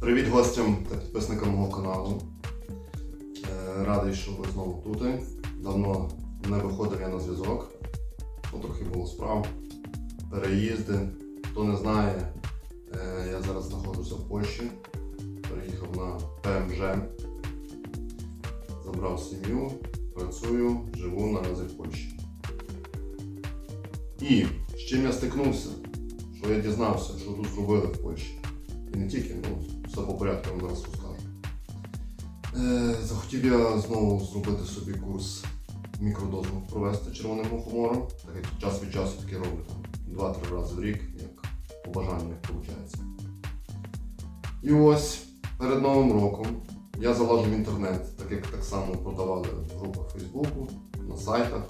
Привіт гостям та підписникам мого каналу. Е, Радий, що ви знову тут. Давно не виходив я на зв'язок. Ну, трохи було справ, переїзди. Хто не знає, е, я зараз знаходжуся в Польщі. Переїхав на ПМЖ. Забрав сім'ю, працюю, живу наразі в Польщі. І з чим я стикнувся, що я дізнався, що тут зробили в Польщі. І не тільки, ну, по порядку вам зараз розкажу. Е, захотів я знову зробити собі курс мікродозу провести червоним мухомором, так як час від часу таке роблю 2-3 рази в рік, як по бажанню, як виходить. І ось перед Новим роком я залажу в інтернет, так як так само продавали в групах Фейсбуку, на сайтах.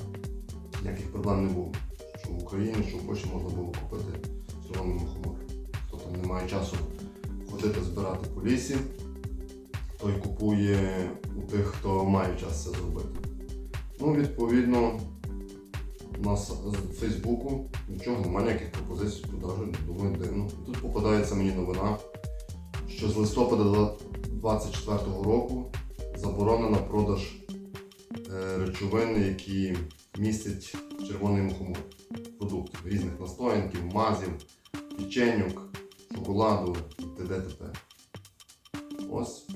Ніяких проблем не було. Що в Україні, що в Польщі можна було купити червоний мухомор. Хто там не має часу ходити збирати по лісі, той купує у тих, хто має час це зробити. Ну, відповідно, з Фейсбуку нічого немає ніяких пропозицій продажу, думаю, дивно. І тут попадається мені новина, що з листопада 2024 року заборонено продаж е, речовин, які містять червоний мухомор. Продуктів різних настоянків, мазів, печенюк, шоколаду т.д. т.п. Ось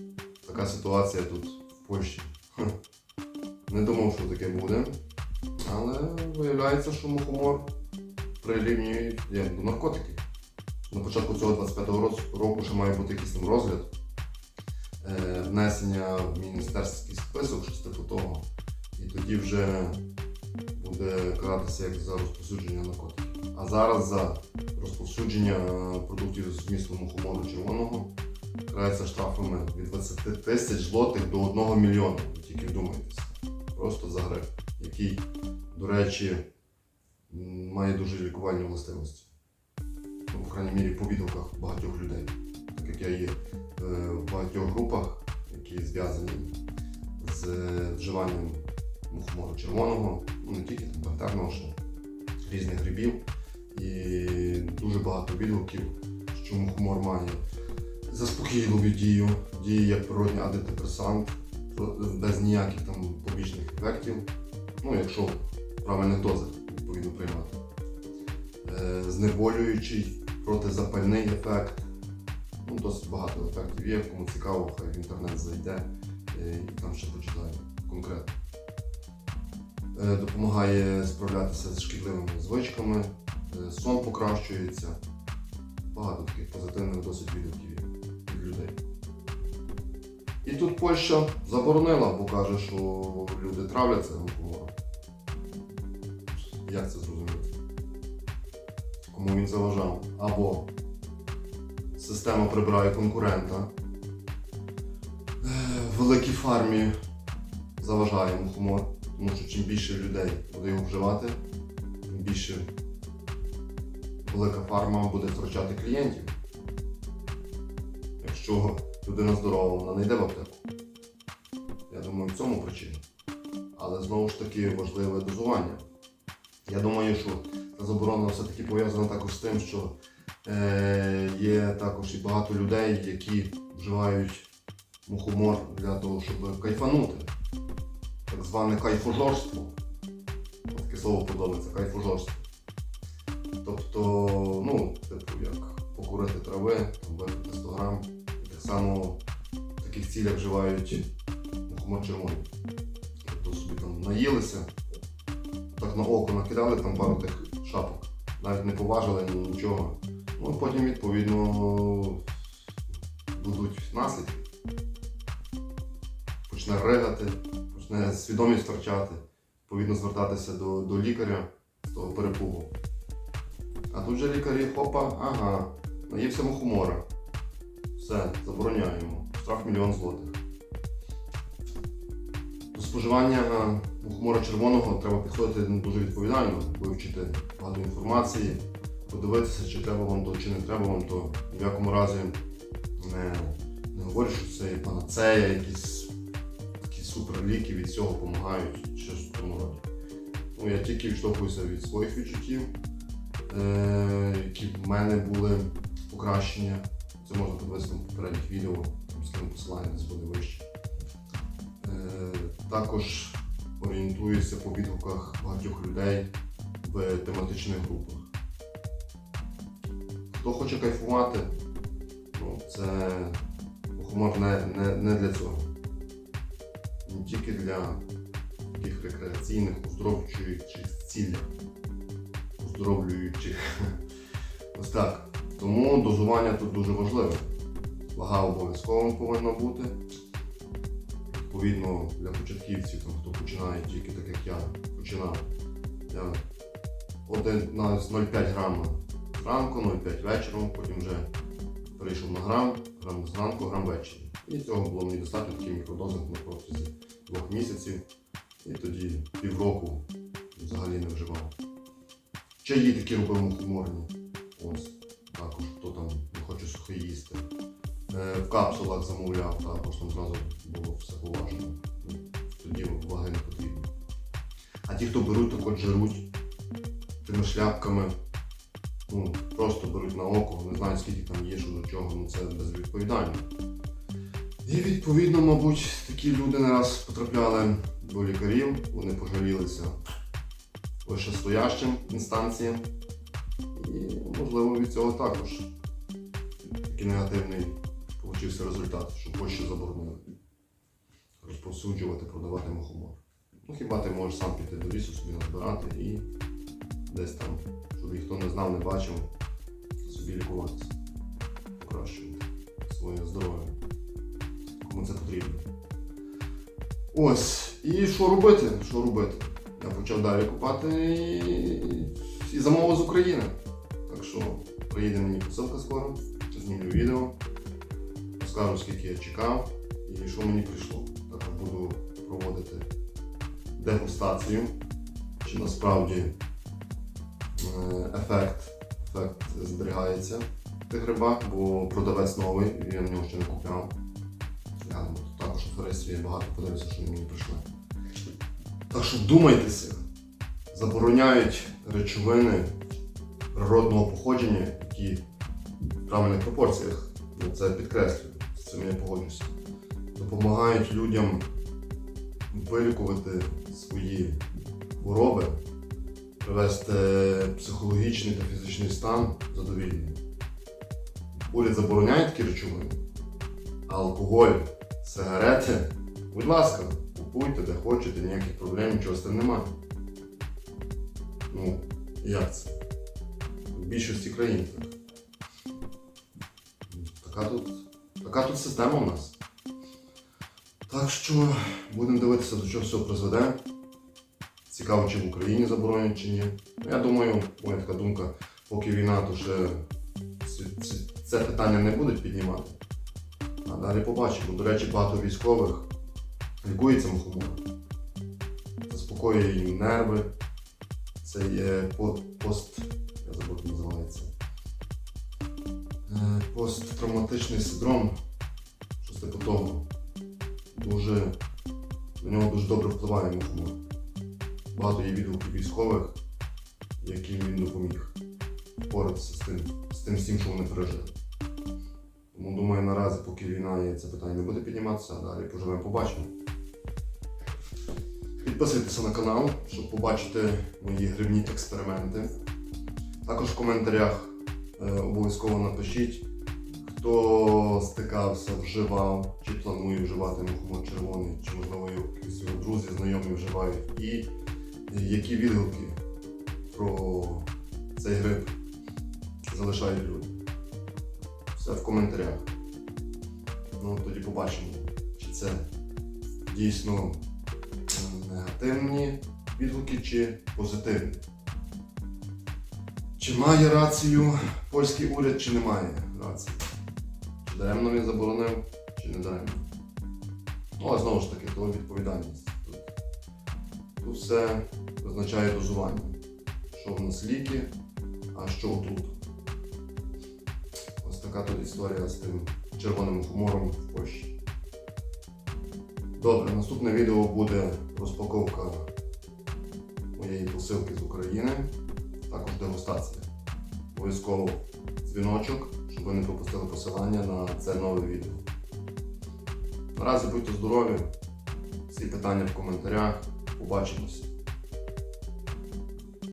така ситуація тут в Польщі. Не думав, що таке буде. Але виявляється, що мухомор прирівнюють як до наркотиків. На початку цього 25-го року- ще має бути якийсь там розгляд, е, внесення в міністерський список, щось типу того. І тоді вже буде каратися як за розповсюдження наркотиків. А зараз за розповсюдження е, продуктів з вмістом мухомору червоного карається штрафами від 20 тисяч злотих до 1 мільйона. Ви Тільки вдумайтеся. Просто за гриб, який, до речі, має дуже лікувальні властивості. Ну, в крайній мірі по відгуках багатьох людей. Так як я є е, в багатьох групах, які зв'язані з вживанням мухомору червоного, ну не тільки там бактерного, ще різних грибів. І дуже багато відгуків, що мухомор має заспокійливу дію, діє як природний антидепресант, без ніяких там побічних ефектів. Ну, якщо в правильних дозах відповідно приймати. Е, знеболюючий, протизапальний ефект. Ну, досить багато ефектів є. Кому цікаво, хай в інтернет зайде е, і там ще почитає конкретно. Е, Допомагає справлятися з шкідливими звичками, сон покращується. Багато таких позитивних досить відгуків від людей. І тут Польща заборонила, бо каже, що люди травляться мухомором. Як це зрозуміти? Кому він заважав? Або система прибирає конкурента. Е, Великій фармі заважає мухомор, тому що чим більше людей буде його вживати, тим більше велика фарма буде втрачати клієнтів. Якщо людина здорова, вона не йде в аптеку. Я думаю, в цьому причина. Але знову ж таки важливе дозування. Я думаю, що та заборона все-таки пов'язана також з тим, що е, є також і багато людей, які вживають мухомор для того, щоб кайфанути. Так зване кайфожорство. Таке слово подобається кайфожорство. Тобто, ну, типу, як покурити трави, випити 100 грам. Так само в таких цілях вживають мухомор червоний. Тобто собі там наїлися, так на око накидали там пару тих шапок. Навіть не поважили ні нічого. Ну, потім, відповідно, будуть наслідки. Почне ригати, почне свідомість втрачати, відповідно звертатися до, до лікаря з того перепугу. А тут же лікарі, хопа, ага, наївся мухомора. Все, забороняємо. Штраф мільйон злотих. До споживання е, мухомора червоного треба підходити дуже відповідально, вивчити багато інформації, подивитися, чи треба вам то, чи не треба вам то. Ні в якому разі не, не говорю, що це панацея, якісь такі суперліки від цього допомагають, щось в тому роді. Ну, я тільки відштовхуюся від своїх відчуттів, е, які в мене були покращення. Це можна подивитися на попередніх відео, скину посилання десь буде вище. Е, також орієнтуюся по відгуках багатьох людей в тематичних групах. Хто хоче кайфувати, ну, це хумор не, не, не для цього. Не тільки для таких рекреаційних, оздоровчуючих цілях. Оздоровлюючих. Ось так. Тому дозування тут дуже важливе. Вага обов'язково повинна бути. Відповідно, для початківців, там, хто починає тільки так, як я починав. Я один на 0,5 грама зранку, 0,5 вечором, потім вже перейшов на грам, грам зранку, грам ввечері. І цього було мені достатньо такий мікродозинг на протязі двох місяців. І тоді півроку взагалі не вживав. Чаї такі робив мухоморні. Ось також хто там не хоче сухе їсти. Е, В капсулах замовляв, також там зразу було все поважно. Ну, Тоді ваги не потрібно. А ті, хто беруть, також жаруть тими шляпками, ну, просто беруть на око, не знають скільки там є, що до чого, ну це безвідповідально. І відповідно, мабуть, такі люди не раз потрапляли до лікарів, вони пожалілися вищестоящим інстанціям. І, можливо, від цього також такий негативний получився результат, що Польща заборонила розповсюджувати, продавати мухомор. Ну, хіба ти можеш сам піти до лісу, собі назбирати і десь там, щоб ніхто не знав, не бачив, собі лікуватися, покращувати своє здоров'я. Кому це потрібно. Ось. І що робити? Що робити? Я почав далі купати і, і замовив з України. Так що приїде мені посилка скоро, знімлю відео, розкажу, скільки я чекав і що мені прийшло. Також буду проводити дегустацію, чи насправді е, ефект, ефект зберігається в тих грибах, бо продавець новий, я в нього ще не купляв. Я також аферистів є багато, подивлюся, що мені прийшли. Так що вдумайтеся, забороняють речовини природного походження, які в правильних пропорціях, ну, це підкреслюю, з цим я погоджуся, допомагають людям вилікувати свої хвороби, привести психологічний та фізичний стан задовільний. Уряд забороняє такі речовини, а алкоголь, сигарети, будь ласка, купуйте, де хочете, ніяких проблем, нічого з тим немає. Ну, як це? В більшості країн так. Така тут, така тут система у нас. Так що будемо дивитися, до чого все призведе. Цікаво, чи в Україні заборонять, чи ні. Ну, Я думаю, моя така думка, поки війна, то ще це питання не будуть піднімати. А далі побачимо. До речі, багато військових лікується мухомором. Заспокоює їм нерви. Це є пост. Я забув, як називається. Е, Посттравматичний синдром. Щось типу того. Дуже на нього дуже добре впливає мухомор. Багато є відгуків військових, яким він допоміг боротися з тим, з тим всім, що вони пережили. Тому думаю, наразі, поки війна є, це питання не буде підніматися, а далі поживемо, побачимо. Підписуйтеся на канал, щоб побачити мої грибні експерименти. Також в коментарях е, обов'язково напишіть, хто стикався, вживав, чи планує вживати мухомор червоний, чи можливо його друзі, знайомі вживають, і які відгуки про цей гриб залишають люди. Все в коментарях. Ну, тоді побачимо, чи це дійсно негативні відгуки, чи позитивні. Чи має рацію польський уряд, чи не має рації? Чи даремно він заборонив, чи не даремно? Ну, але знову ж таки, то відповідальність. Тут, тут все визначає дозування. Що в нас ліки, а що отрута. Ось така тут історія з тим червоним хумором в Польщі. Добре, наступне відео буде розпаковка моєї посилки з України, також дегустація. Обов'язково дзвіночок, щоб ви не пропустили посилання на це нове відео. Наразі будьте здорові, всі питання в коментарях. Побачимось.